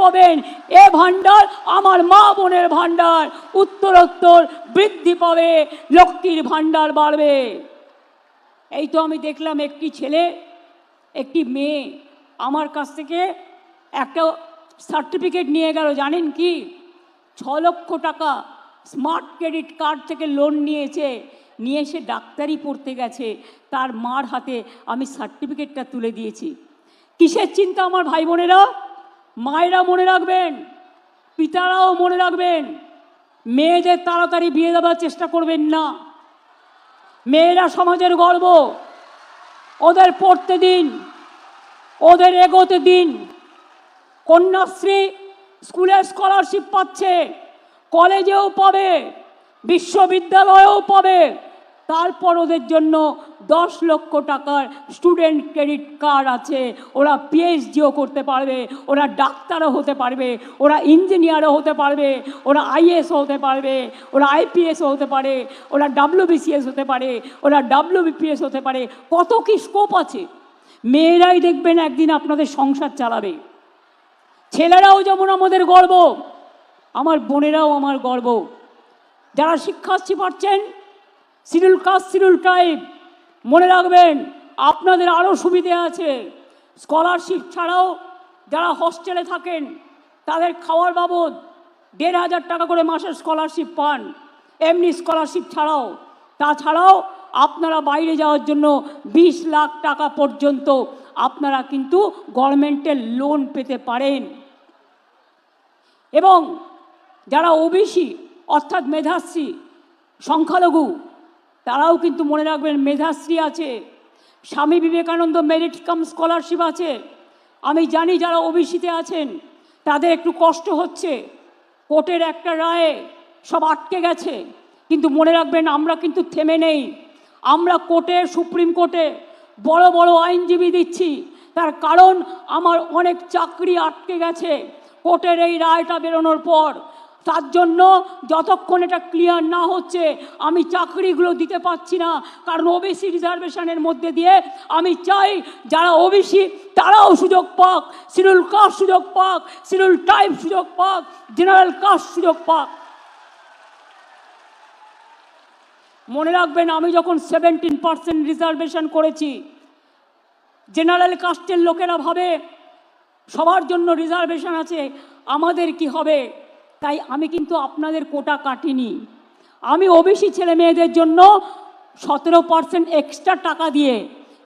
পাবেন। এ ভাণ্ডার আমার মা বোনের ভাণ্ডার। উত্তরোত্তর বৃদ্ধি পাবে লক্ষ্মীর ভাণ্ডার বাড়বে। এই তো আমি দেখলাম একটি ছেলে, একটি মেয়ে আমার কাছ থেকে একটা সার্টিফিকেট নিয়ে গেল, জানেন কি? ছ লক্ষ টাকা স্মার্ট ক্রেডিট কার্ড থেকে লোন নিয়েছে। নিয়ে এসে ডাক্তারি পড়তে গেছে। তার মার হাতে আমি সার্টিফিকেটটা তুলে দিয়েছি। কিসের চিন্তা আমার ভাই বোনেরা? মায়েরা মনে রাখবেন, পিতারাও মনে রাখবেন, মেয়েদের তাড়াতাড়ি বিয়ে দেওয়ার চেষ্টা করবেন না। মেয়েরা সমাজের গর্ব, ওদের পড়তে দিন, ওদের এগোতে দিন। কন্যাশ্রী স্কুলের স্কলারশিপ পাচ্ছে, কলেজেও পাবে, বিশ্ববিদ্যালয়েও পাবে। তারপর ওদের জন্য দশ লক্ষ টাকার স্টুডেন্ট ক্রেডিট কার্ড আছে। ওরা পিএইচডিও করতে পারবে, ওরা ডাক্তারও হতে পারবে, ওরা ইঞ্জিনিয়ারও হতে পারবে, ওরা আইএস হতে পারবে, ওরা আইপিএসও হতে পারে, ওরা ডাব্লিউবিসিএস হতে পারে, ওরা ডাব্লিউবিপিএস হতে পারে, কত কি স্কোপ আছে? মেয়েরাই দেখবেন একদিন আপনাদের সংসার চালাবে। ছেলেরাও যেমন আমাদের গর্ব, আমার বোনেরাও আমার গর্ব। যারা শিক্ষার্থী পাচ্ছেন সিরিল কাস্ট সিরিল টাইপ মনে রাখবেন, আপনাদের আরও সুবিধে আছে। স্কলারশিপ ছাড়াও যারা হস্টেলে থাকেন, তাদের খাওয়ার বাবদ দেড় হাজার টাকা করে মাসের স্কলারশিপ পান। এমনি স্কলারশিপ ছাড়াও। তাছাড়াও আপনারা বাইরে যাওয়ার জন্য বিশ লাখ টাকা পর্যন্ত আপনারা কিন্তু গভর্নমেন্টের লোন পেতে পারেন। এবং যারা ওবিসি, অর্থাৎ মেধাশ্রী, সংখ্যালঘু তারাও কিন্তু মনে রাখবেন মেধাশ্রী আছে। Swami Vivekananda merit cum scholarship আছে। আমি জানি যারা ওবিসিতে আছেন, তাদের একটু কষ্ট হচ্ছে। কোর্টের একটা রায়ে সব আটকে গেছে। কিন্তু মনে রাখবেন আমরা কিন্তু থেমে নেই। আমরা কোর্টে, সুপ্রিম কোর্টে বড় বড় আইনজীবী দিচ্ছি। তার কারণ আমার অনেক চাকরি আটকে গেছে। কোর্টের এই রায়টা বেরোনোর পর তার জন্য যতক্ষণ এটা ক্লিয়ার না হচ্ছে, আমি চাকরিগুলো দিতে পারছি না। কারণ ওবিসি রিজার্ভেশনের মধ্যে দিয়ে আমি চাই যারা ওবিসি তারাও সুযোগ পাক সিরুল কাস্ট সুযোগ পাক সিরুল টাইপ সুযোগ পাক জেনারেল কাস্ট সুযোগ পাক। মনে রাখবেন, আমি যখন সেভেন্টিন পার্সেন্ট রিজার্ভেশন করেছি জেনারেল কাস্টের লোকেরা ভাবে, সবার জন্য রিজার্ভেশন আছে, আমাদের কি হবে? তাই আমি কিন্তু আপনাদের কোটা কাটিনি। আমি ওবিসি ছেলে মেয়েদের জন্য সতেরো পার্সেন্ট এক্সট্রা টাকা দিয়ে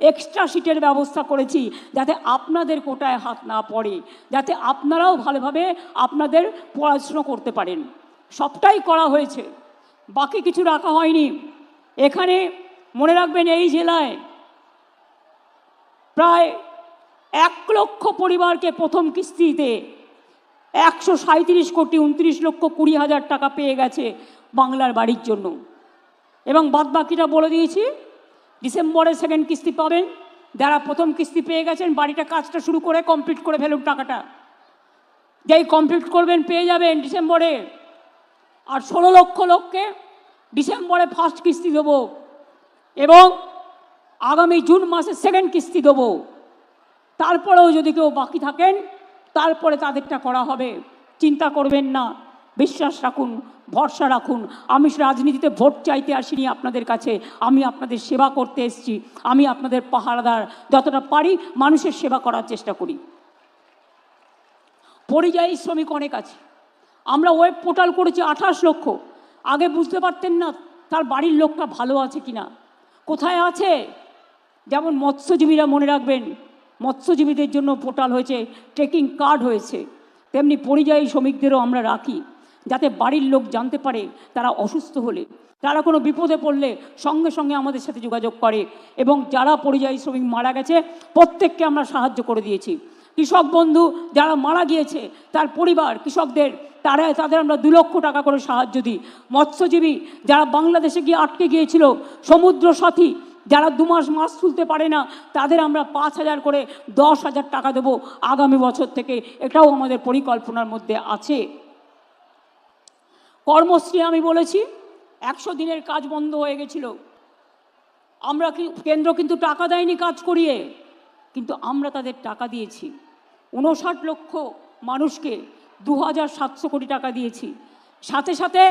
এক্সট্রা সিটের ব্যবস্থা করেছি, যাতে আপনাদের কোটায় হাত না পড়ে, যাতে আপনারাও ভালোভাবে আপনাদের পড়াশুনো করতে পারেন। সবটাই করা হয়েছে। বাকি কিছু রাখা হয়নি। এখানে মনে রাখবেন এই জেলায় প্রায় এক লক্ষ পরিবারকে প্রথম কিস্তিতে একশো সাঁত্রিশ কোটি উনত্রিশ লক্ষ কুড়ি হাজার টাকা পেয়ে গেছে বাংলার বাড়ির জন্য। এবং বাদ বাকিটা বলে দিয়েছি ডিসেম্বরে সেকেন্ড কিস্তি পাবেন। যারা প্রথম কিস্তি পেয়ে গেছেন, বাড়িটা কাজটা শুরু করে কমপ্লিট করে ফেলুন টাকাটা। যেই কমপ্লিট করবেন পেয়ে যাবেন ডিসেম্বরে। আর ষোলো লক্ষ লোককে ডিসেম্বরে ফার্স্ট কিস্তি দেবো এবং আগামী জুন মাসে সেকেন্ড কিস্তি দেবো। তারপরেও যদি কেউ বাকি থাকেন তারপরে তাদেরটা করা হবে। চিন্তা করবেন না, বিশ্বাস রাখুন, ভরসা রাখুন। আমি রাজনীতিতে ভোট চাইতে আসিনি আপনাদের কাছে। আমি আপনাদের সেবা করতে এসেছি। আমি আপনাদের পাহারাদার। যতটা পারি মানুষের সেবা করার চেষ্টা করি। পরিযায়ী শ্রমিক অনেক আছে। আমরা ওয়েব পোর্টাল করেছি আঠাশ লক্ষ। আগে বুঝতে পারতেন না তার বাড়ির লোকটা ভালো আছে কিনা। কোথায় আছে? যেমন মৎস্যজীবীরা মনে রাখবেন মৎস্যজীবীদের জন্য পোর্টাল হয়েছে, ট্রেকিং কার্ড হয়েছে। তেমনি পরিযায়ী শ্রমিকদেরও আমরা রাখি, যাতে বাড়ির লোক জানতে পারে তারা অসুস্থ হলে। তারা কোনো বিপদে পড়লে সঙ্গে সঙ্গে আমাদের সাথে যোগাযোগ করে এবং যারা পরিযায়ী শ্রমিক মারা গেছে, প্রত্যেককে আমরা সাহায্য করে দিয়েছি। কৃষক বন্ধু যারা মারা গিয়েছে, তার পরিবার, কৃষকদের, তারা, তাদের আমরা দু লক্ষ টাকা করে সাহায্য দিই। মৎস্যজীবী যারা বাংলাদেশে গিয়ে আটকে গিয়েছিল, সমুদ্র সাথী যারা দু মাস মাছ তুলতে পারে না, তাদের আমরা পাঁচ হাজার করে দশ হাজার টাকা দেবো আগামী বছর থেকে। এটাও আমাদের পরিকল্পনার মধ্যে আছে। কর্মশ্রী আমি বলেছি, একশো দিনের কাজ বন্ধ হয়ে গেছিল। আমরা কি, কেন্দ্র কিন্তু টাকা দেয়নি কাজ করিয়ে, কিন্তু আমরা তাদের টাকা দিয়েছি। উনষাট লক্ষ মানুষকে দু হাজার সাতশো কোটি টাকা দিয়েছি। সাথে সাথে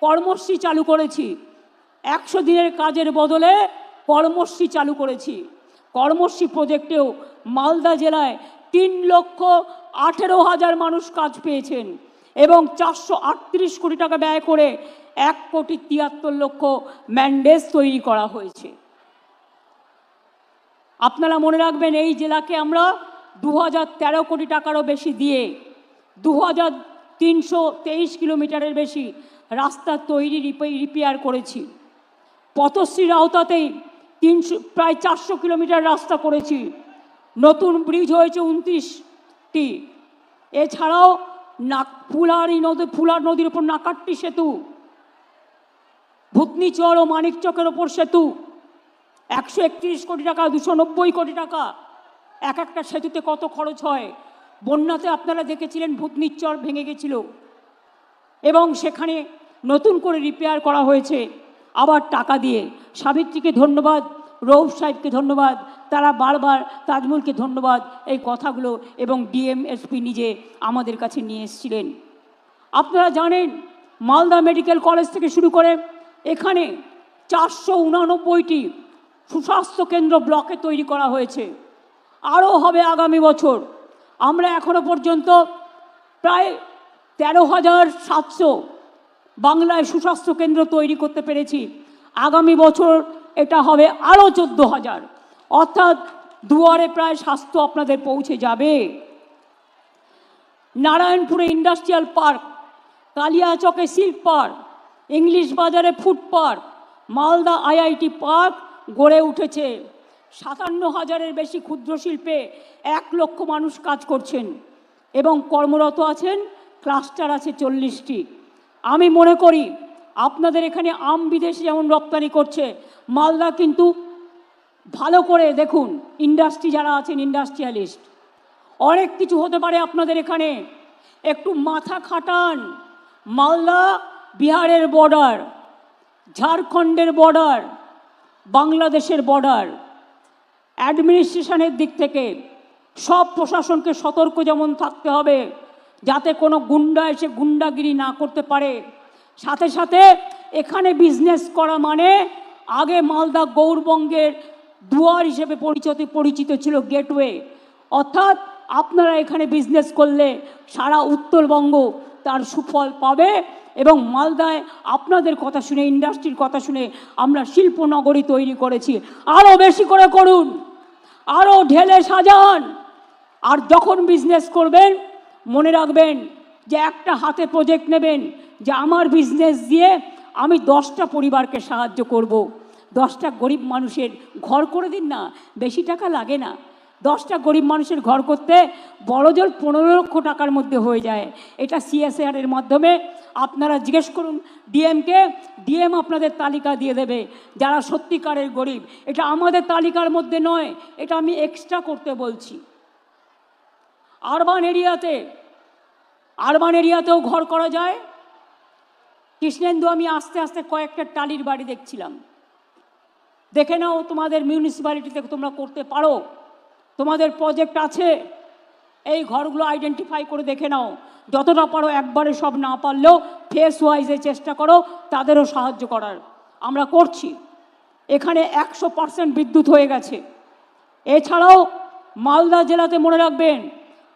কর্মশ্রী চালু করেছি। একশো দিনের কাজের বদলে কর্মশ্রী চালু করেছি। কর্মশ্রী প্রজেক্টেও মালদা জেলায় তিন লক্ষ আঠেরো হাজার মানুষ কাজ পেয়েছেন এবং চারশো আটত্রিশ কোটি টাকা ব্যয় করে এক কোটি তিয়াত্তর লক্ষ ম্যান্ডেজ তৈরি করা হয়েছে। আপনারা মনে রাখবেন এই জেলাকে আমরা দু তেরো কোটি টাকারও বেশি দিয়ে দু হাজার তিনশো তেইশ কিলোমিটারের বেশি রাস্তা তৈরি রিপে- রিপেয়ার করেছি। পথশ্রীর আওতাতেই তিনশো, প্রায় চারশো কিলোমিটার রাস্তা করেছি। নতুন ব্রিজ হয়েছে উনত্রিশটি। এছাড়াও নাক, ফুলারি নদী ফুলার নদীর উপর নাকাট্টি সেতু, ভূতনিচর ও মানিকচকের ওপর সেতু, একশো একত্রিশ কোটি টাকা, দুশো নব্বই কোটি টাকা। এক একটা সেতুতে কত খরচ হয়? বন্যাতে আপনারা দেখেছিলেন ভূতনিচর ভেঙে গেছিল। এবং সেখানে নতুন করে রিপেয়ার করা হয়েছে। আবার টাকা দিয়ে। সাবিত্রীকে ধন্যবাদ, রৌফ সাহেবকে ধন্যবাদ, তারা বারবার তাজমুলকে ধন্যবাদ, এই কথাগুলো এবং ডিএমএসপি নিজে আমাদের কাছে নিয়ে এসেছিলেন। আপনারা জানেন, মালদা মেডিকেল কলেজ থেকে শুরু করে এখানে চারশো উনানব্বইটি সুস্বাস্থ্য কেন্দ্র ব্লকে তৈরি করা হয়েছে। আরও হবে আগামী বছর। আমরা এখনও পর্যন্ত প্রায় তেরো হাজার সাতশো বাংলায় সুস্বাস্থ্য কেন্দ্র তৈরি করতে পেরেছি। আগামী বছর এটা হবে আরও চোদ্দ হাজার। অর্থাৎ দুয়ারে প্রায় স্বাস্থ্য আপনাদের পৌঁছে যাবে। নারায়ণপুরে ইন্ডাস্ট্রিয়াল পার্ক, কালিয়াচকে সিল্ক পার্ক, ইংলিশ বাজারে food park, Malda IIT park গড়ে উঠেছে। সাতান্ন হাজারের বেশি ক্ষুদ্র শিল্পে এক লক্ষ মানুষ কাজ করছেন এবং কর্মরত আছেন, ক্লাস্টার আছে চল্লিশটি। আমি মনে করি আপনাদের এখানে আম বিদেশে যেমন রপ্তানি করছে, মালদা কিন্তু ভালো করে দেখুন ইন্ডাস্ট্রি যারা আছেন ইন্ডাস্ট্রিয়ালিস্ট অনেক কিছু হতে পারে আপনাদের এখানে। একটু মাথা খাটান, মালদা বিহারের বর্ডার ঝাড়খণ্ডের বর্ডার বাংলাদেশের বর্ডার অ্যাডমিনিস্ট্রেশনের দিক থেকে সব প্রশাসনকে সতর্ক যেমন থাকতে হবে যাতে কোনো গুন্ডা এসে গুন্ডাগিরি না করতে পারে। সাথে সাথে এখানে বিজনেস করা মানে আগে মালদা গৌরবঙ্গের দুয়ার হিসেবে পরিচিত পরিচিত ছিল গেটওয়ে অর্থাৎ আপনারা এখানে বিজনেস করলে সারা উত্তরবঙ্গ তার সুফল পাবে এবং মালদায় আপনাদের কথা শুনে ইন্ডাস্ট্রির কথা শুনে আমরা শিল্পনগরী তৈরি করেছি। আরও বেশি করে করুন আরও ঢেলে সাজান। আর যখন বিজনেস করবেন মনে রাখবেন যে একটা হাতে প্রজেক্ট নেবেন, যে আমার বিজনেস দিয়ে আমি দশটা পরিবারকে সাহায্য করব। দশটা গরিব মানুষের ঘর করে দিন না, বেশি টাকা লাগে না। দশটা গরিব মানুষের ঘর করতে বড় জোর পনেরো লক্ষ টাকার মধ্যে হয়ে যায়। এটা সিএসআর এর মাধ্যমে আপনারা জিজ্ঞেস করুন ডিএমকে ডিএম আপনাদের তালিকা দিয়ে দেবে যারা সত্যিকারের গরিব। এটা আমাদের তালিকার মধ্যে নয়, এটা আমি এক্সট্রা করতে বলছি। আরবান এরিয়াতে, আরবান এরিয়াতেও ঘর করা যায়। কৃষ্ণেন্দু, আমি আস্তে আস্তে কয়েকটা টালির বাড়ি দেখছিলাম। দেখে নাও তোমাদের মিউনিসিপ্যালিটিতে তোমরা করতে পারো। তোমাদের প্রজেক্ট আছে। এই ঘরগুলো আইডেন্টিফাই করে দেখে নাও। যতটা পারো একবারে সব না পারলেও ফেস ওয়াইজে চেষ্টা করো, তাদেরও সাহায্য করার। আমরা করছি। এখানে একশো পার্সেন্ট বিদ্যুৎ হয়ে গেছে। এছাড়াও মালদা জেলাতে মনে রাখবেন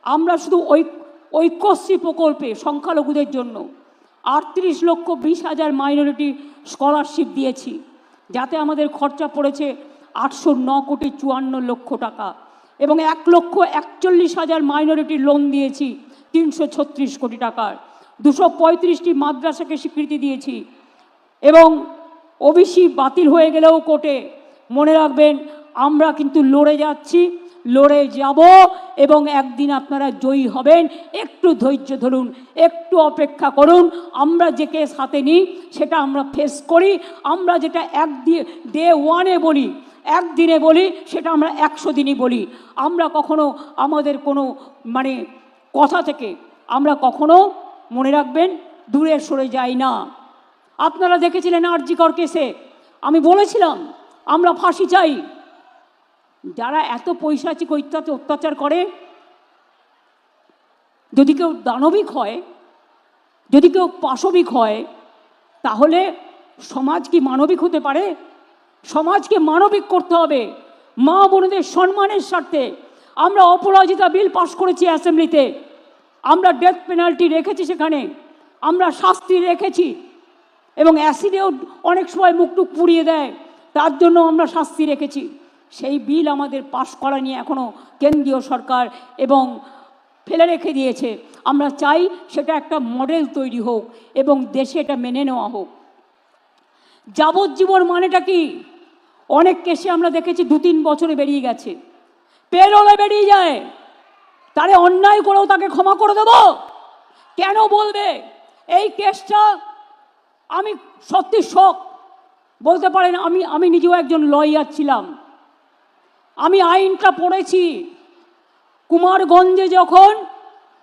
আমরা শুধু ঐ ঐক্যশ্রী প্রকল্পে সংখ্যালঘুদের জন্য আটত্রিশ লক্ষ বিশ হাজার মাইনরিটি স্কলারশিপ দিয়েছি, যাতে আমাদের খরচা পড়েছে আটশো ন কোটি চুয়ান্ন লক্ষ টাকা এবং এক লক্ষ একচল্লিশ হাজার মাইনরিটি লোন দিয়েছি তিনশো ছত্রিশ কোটি টাকার, দুশো পঁয়ত্রিশটি মাদ্রাসাকে স্বীকৃতি দিয়েছি এবং ওবিসি বাতিল হয়ে গেলেও কোর্টে মনে রাখবেন আমরা কিন্তু লড়ে যাচ্ছি। লড়ে যাব এবং একদিন আপনারা জয়ী হবেন। একটু ধৈর্য ধরুন, একটু অপেক্ষা করুন। আমরা যে কেস হাতে নিই, সেটা আমরা ফেস করি। আমরা যেটা এক দিয়ে ডে ওয়ানে বলি, একদিনে বলি, সেটা আমরা একশো দিনই বলি। আমরা কখনো আমাদের কোনো মানে কথা থেকে আমরা কখনো মনে রাখবেন, দূরে সরে যাই না। আপনারা দেখেছিলেন আরজিকর কেসে? আমি বলেছিলাম, আমরা ফাঁসি চাই। যারা এত পৈশাচিক অত্যাচার অত্যাচার করে, যদি কেউ দানবিক হয়, যদি কেউ পাশবিক হয়, তাহলে সমাজ কি মানবিক হতে পারে? সমাজকে মানবিক করতে হবে। মা বোনদের সম্মানের স্বার্থে আমরা অপরাজিতা বিল পাশ করেছি অ্যাসেম্বলিতে। আমরা ডেথ পেনাল্টি রেখেছি সেখানে। আমরা শাস্তি রেখেছি। এবং অ্যাসিডেও অনেক সময় মুখটুক পুড়িয়ে দেয়। তার জন্য আমরা শাস্তি রেখেছি। সেই বিল আমাদের পাশ করা নিয়ে এখনও কেন্দ্রীয় সরকার এবং ফেলে রেখে দিয়েছে। আমরা চাই সেটা একটা মডেল তৈরি হোক এবং দেশে এটা মেনে নেওয়া হোক। যাবজ্জীবন মানেটা কি? অনেক কেসে আমরা দেখেছি দু তিন বছরে বেরিয়ে গেছে। পেরোলে বেরিয়ে যায়। তারে অন্যায় করেও তাকে ক্ষমা করে দেব। কেন বলবে? এই কেসটা আমি সত্যি শখ বলতে পারেন আমি আমি নিজেও একজন লয়ার ছিলাম। আমি আইনটা পড়েছি। কুমারগঞ্জে যখন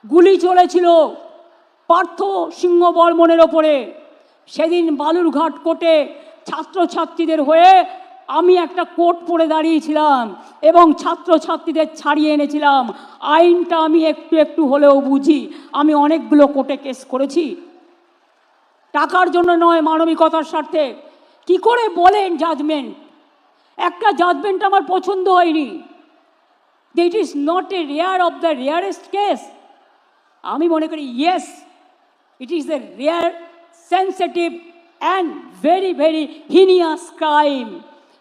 গুলি চলেছিল পার্থ সিংহ বর্মনের ওপরে, সেদিন বালুরঘাট কোর্টে ছাত্রছাত্রীদের হয়ে আমি একটা কোর্ট পরে দাঁড়িয়েছিলাম এবং ছাত্রছাত্রীদের ছাড়িয়ে এনেছিলাম। আইনটা আমি একটু একটু হলেও বুঝি, আমি অনেকগুলো কোর্টে কেস করেছি। টাকার জন্য নয়, মানবিকতার স্বার্থে। কি করে বলেন জাজমেন্ট একটা জাজমেন্ট আমার পছন্দ হয়নি। It is not a rare of the rarest case আমি মনে করি yes it is the rare sensitive and very very heinous crime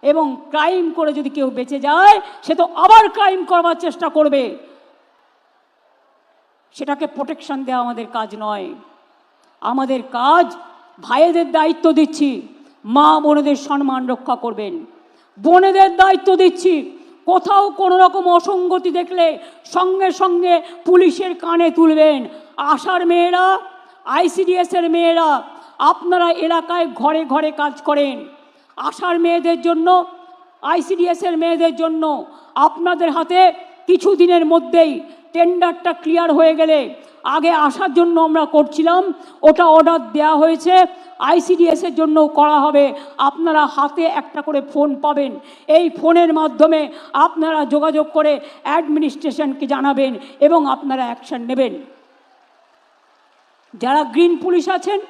এবং ক্রাইম করে যদি কেউ বেঁচে যায়, সে তো আবার ক্রাইম করবার চেষ্টা করবে। সেটাকে প্রোটেকশন দেওয়া আমাদের কাজ নয়। আমাদের কাজ ভাইয়েদের দায়িত্ব দিচ্ছি। মা বোনেদের সম্মান রক্ষা করবেন। বোনেদের দায়িত্ব দিচ্ছি। কোথাও কোনো রকম অসঙ্গতি দেখলে সঙ্গে সঙ্গে পুলিশের কানে তুলবেন। আশার মেয়েরা, আইসিডিএসের মেয়েরা, আপনারা এলাকায় ঘরে ঘরে কাজ করেন। আশার মেয়েদের জন্য, আইসিডিএসের মেয়েদের জন্য আপনাদের হাতে কিছু দিনের মধ্যেই টেন্ডারটা ক্লিয়ার হয়ে গেলে আগে আসার জন্য আমরা করছিলাম, ওটা অর্ডার দেয়া হয়েছে আইসিডিএস এর জন্য করা হবে। আপনারা হাতে একটা করে ফোন পাবেন। এই ফোনের মাধ্যমে আপনারা যোগাযোগ করে অ্যাডমিনিস্ট্রেশনকে জানাবেন এবং আপনারা অ্যাকশান নেবেন। যারা গ্রিন পুলিশ আছেন